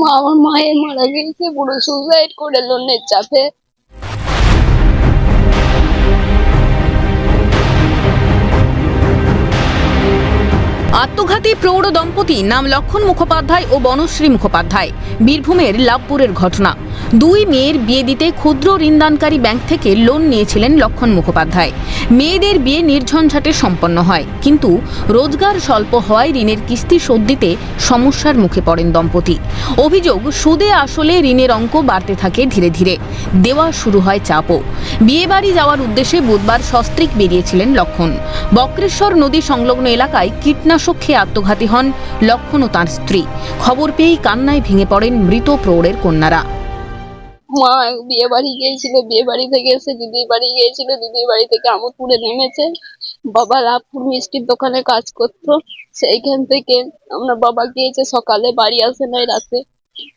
মা, আমার মায়ের মারা গেছে পুরো সুসাইড করে লোনের চাপে আত্মঘাতী প্রৌঢ় দম্পতি নাম লক্ষণ মুখোপাধ্যায় ও বনশ্রী মুখোপাধ্যায়। বীরভূমের লাভপুরের ঘটনা। দুই মেয়ের বিয়ে দিতে ক্ষুদ্র ঋণদানকারী ব্যাংক থেকে লোন নিয়েছিলেন লক্ষণ মুখোপাধ্যায়। মেয়েদের বিয়ে নির্ঝঞ্ঝাটে সম্পন্ন হয়, কিন্তু রোজগার স্বল্প হওয়ায় ঋণের কিস্তি শোধ দিতে সমস্যার মুখে পড়েন দম্পতি। অভিযোগ, সুদে আসলে ঋণের অঙ্ক বাড়তে থাকে ধীরে ধীরে। দেওয়া শুরু হয় চাপও। বিয়েবাড়ি যাওয়ার উদ্দেশ্যে বুধবার সস্ত্রীক বেরিয়েছিলেন লক্ষণ। বক্রেশ্বর নদী সংলগ্ন এলাকায় কীটনাশক খেয়ে আত্মঘাতী হন লক্ষণ ও তাঁর স্ত্রী। খবর পেয়েই কান্নায় ভেঙে পড়েন মৃত প্রৌঢ়ের কন্যারা। মা বিয়ে বাড়ি গিয়েছিল, বিয়ে বাড়ি থেকে এসে দিদির বাড়ি গিয়েছিল, দিদির বাড়ি থেকে আমোদপুরে নেমেছে। বাবা লাভপুর মিষ্টির দোকানে কাজ করতো। সেইখান থেকে আমরা বাবা গিয়েছে, সকালে বাড়ি আসে নাই রাতে।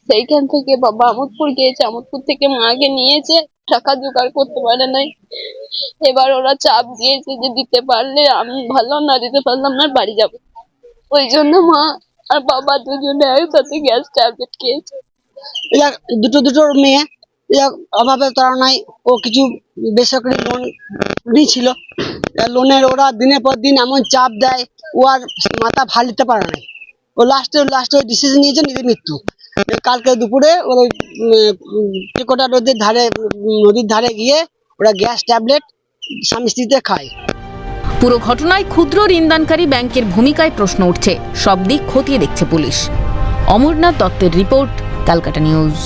সেইখান থেকে বাবা আমোদপুর গিয়েছে, আমোদপুর থেকে মাকে নিয়েছে, টাকা জোগাড় করতে পারে নাই। এবার ওরা চাপ দিয়েছে যে দিতে পারলে আমি ভালো, না দিতে পারলাম না বাড়ি যাব। ওই জন্য মা আর বাবা দুজনে একসাথে গ্যাস ট্যাবলেট খেয়েছে। দুটো দুটো মেয়ে এরা অভাবে তাড়নায় ও কিছু বেসরকারি লোন নিয়েছিল। লোনের ওরা দিনের পর দিন এমন চাপ দেয়, ও আর মাথা ফালিতে পারে না। ও লাস্টে লাস্টে ডিসিশন নিয়েছে নিজের মৃত্যু। কালকে দুপুরে ওর ওই নদীর ধারে নদীর ধারে গিয়ে ওরা গ্যাস ট্যাবলেট স্বামী স্ত্রীতে খায়। পুরো ঘটনায় ক্ষুদ্র ঋণদানকারী ব্যাংকের ভূমিকায় প্রশ্ন উঠছে। সব দিক খতিয়ে দেখছে পুলিশ। অমরনাথ দত্তের রিপোর্ট, ক্যালকাটা নিউজ।